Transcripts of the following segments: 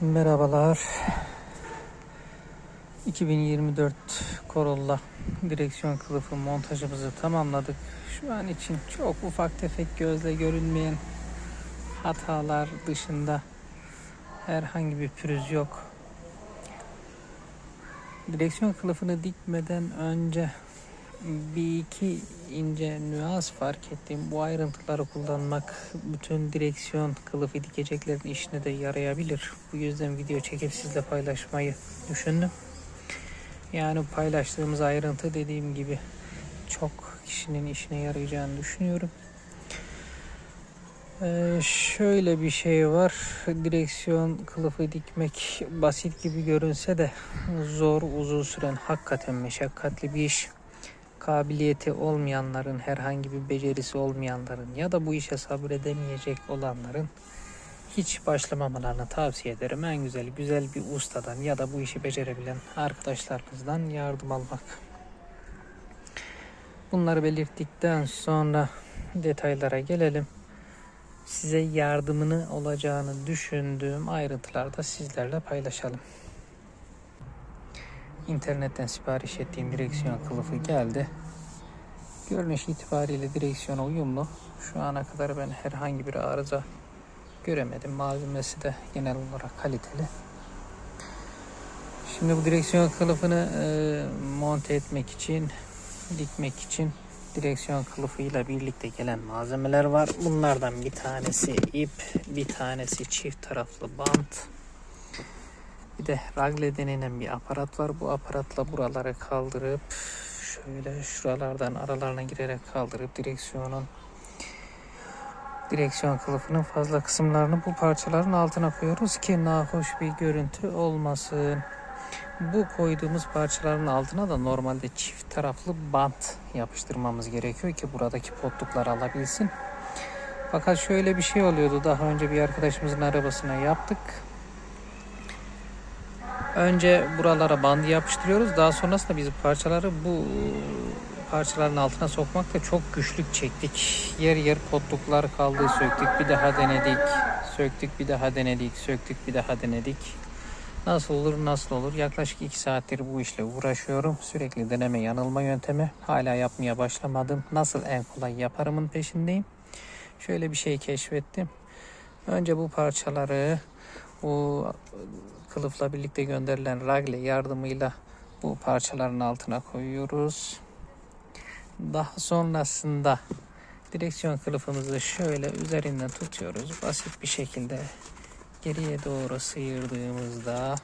Merhabalar. 2024 Corolla direksiyon kılıfı montajımızı tamamladık. Şu an için çok ufak tefek gözle görünmeyen hatalar dışında herhangi bir pürüz yok. Direksiyon kılıfını dikmeden önce bir iki ince nüans fark ettim. Bu ayrıntıları kullanmak bütün direksiyon kılıfı dikeceklerin işine de yarayabilir. Bu yüzden video çekip sizle paylaşmayı düşündüm. Yani paylaştığımız ayrıntı dediğim gibi çok kişinin işine yarayacağını düşünüyorum. Ee, şöyle bir şey var. Direksiyon kılıfı dikmek basit gibi görünse de zor, uzun süren hakikaten meşakkatli bir iş kabiliyeti olmayanların, herhangi bir becerisi olmayanların ya da bu işe sabredemeyecek olanların hiç başlamamalarını tavsiye ederim. En güzel güzel bir ustadan ya da bu işi becerebilen arkadaşlarınızdan yardım almak. Bunları belirttikten sonra detaylara gelelim. Size yardımını olacağını düşündüğüm ayrıntılarda sizlerle paylaşalım. İnternetten sipariş ettiğim direksiyon kılıfı geldi. Görünüş itibariyle direksiyona uyumlu. Şu ana kadar ben herhangi bir arıza göremedim. Malzemesi de genel olarak kaliteli. Şimdi bu direksiyon kılıfını e, monte etmek için, dikmek için direksiyon kılıfıyla birlikte gelen malzemeler var. Bunlardan bir tanesi ip, bir tanesi çift taraflı bant. Bir de ragle denilen bir aparat var. Bu aparatla buraları kaldırıp şöyle şuralardan aralarına girerek kaldırıp direksiyonun direksiyon kılıfının fazla kısımlarını bu parçaların altına koyuyoruz ki nahoş bir görüntü olmasın. Bu koyduğumuz parçaların altına da normalde çift taraflı bant yapıştırmamız gerekiyor ki buradaki potlukları alabilsin. Fakat şöyle bir şey oluyordu. Daha önce bir arkadaşımızın arabasına yaptık. Önce buralara bandı yapıştırıyoruz. Daha sonrasında biz parçaları bu parçaların altına sokmakta çok güçlük çektik. Yer yer potluklar kaldı. Söktük bir daha denedik. Söktük bir daha denedik. Söktük bir daha denedik. Nasıl olur nasıl olur? Yaklaşık 2 saattir bu işle uğraşıyorum. Sürekli deneme yanılma yöntemi. Hala yapmaya başlamadım. Nasıl en kolay yaparımın peşindeyim. Şöyle bir şey keşfettim. Önce bu parçaları bu kılıfla birlikte gönderilen ragle yardımıyla bu parçaların altına koyuyoruz. Daha sonrasında direksiyon kılıfımızı şöyle üzerinden tutuyoruz. Basit bir şekilde geriye doğru sıyırdığımızda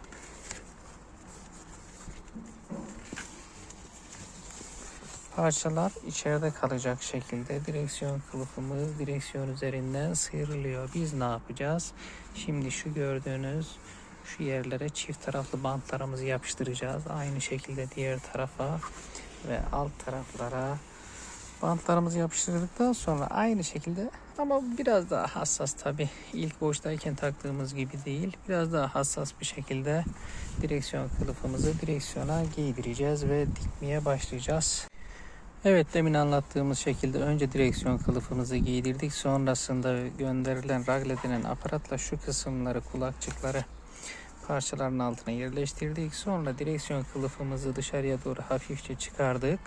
parçalar içeride kalacak şekilde direksiyon kılıfımız direksiyon üzerinden sıyrılıyor. Biz ne yapacağız? Şimdi şu gördüğünüz şu yerlere çift taraflı bantlarımızı yapıştıracağız. Aynı şekilde diğer tarafa ve alt taraflara bantlarımızı yapıştırdıktan sonra aynı şekilde ama biraz daha hassas tabi ilk boştayken taktığımız gibi değil biraz daha hassas bir şekilde direksiyon kılıfımızı direksiyona giydireceğiz ve dikmeye başlayacağız. Evet demin anlattığımız şekilde önce direksiyon kılıfımızı giydirdik sonrasında gönderilen ragle denen aparatla şu kısımları kulakçıkları parçaların altına yerleştirdik. Sonra direksiyon kılıfımızı dışarıya doğru hafifçe çıkardık.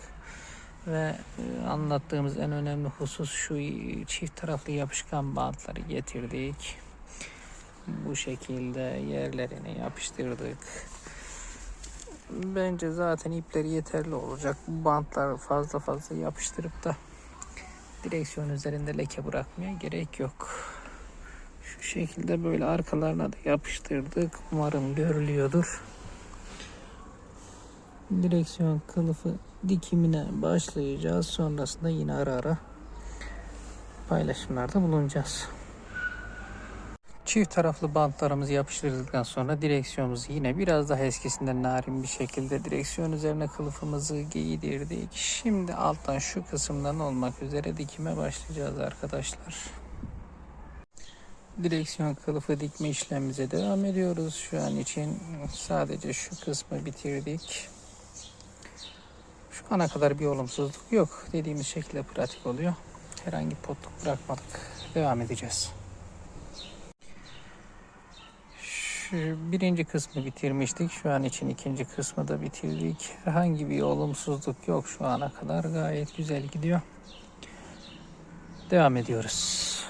Ve e, anlattığımız en önemli husus şu çift taraflı yapışkan bantları getirdik. Bu şekilde yerlerine yapıştırdık. Bence zaten ipleri yeterli olacak. Bu bantlar fazla fazla yapıştırıp da direksiyon üzerinde leke bırakmaya gerek yok. Şu şekilde böyle arkalarına da yapıştırdık. Umarım görülüyordur. Direksiyon kılıfı dikimine başlayacağız. Sonrasında yine ara ara paylaşımlarda bulunacağız. Çift taraflı bantlarımızı yapıştırdıktan sonra direksiyonumuzu yine biraz daha eskisinden narin bir şekilde direksiyon üzerine kılıfımızı giydirdik. Şimdi alttan şu kısımdan olmak üzere dikime başlayacağız arkadaşlar. Direksiyon kılıfı dikme işlemimize devam ediyoruz. Şu an için sadece şu kısmı bitirdik. Şu ana kadar bir olumsuzluk yok. Dediğimiz şekilde pratik oluyor. Herhangi potluk bırakmadık. Devam edeceğiz. Şu birinci kısmı bitirmiştik. Şu an için ikinci kısmı da bitirdik. Herhangi bir olumsuzluk yok şu ana kadar. Gayet güzel gidiyor. Devam ediyoruz.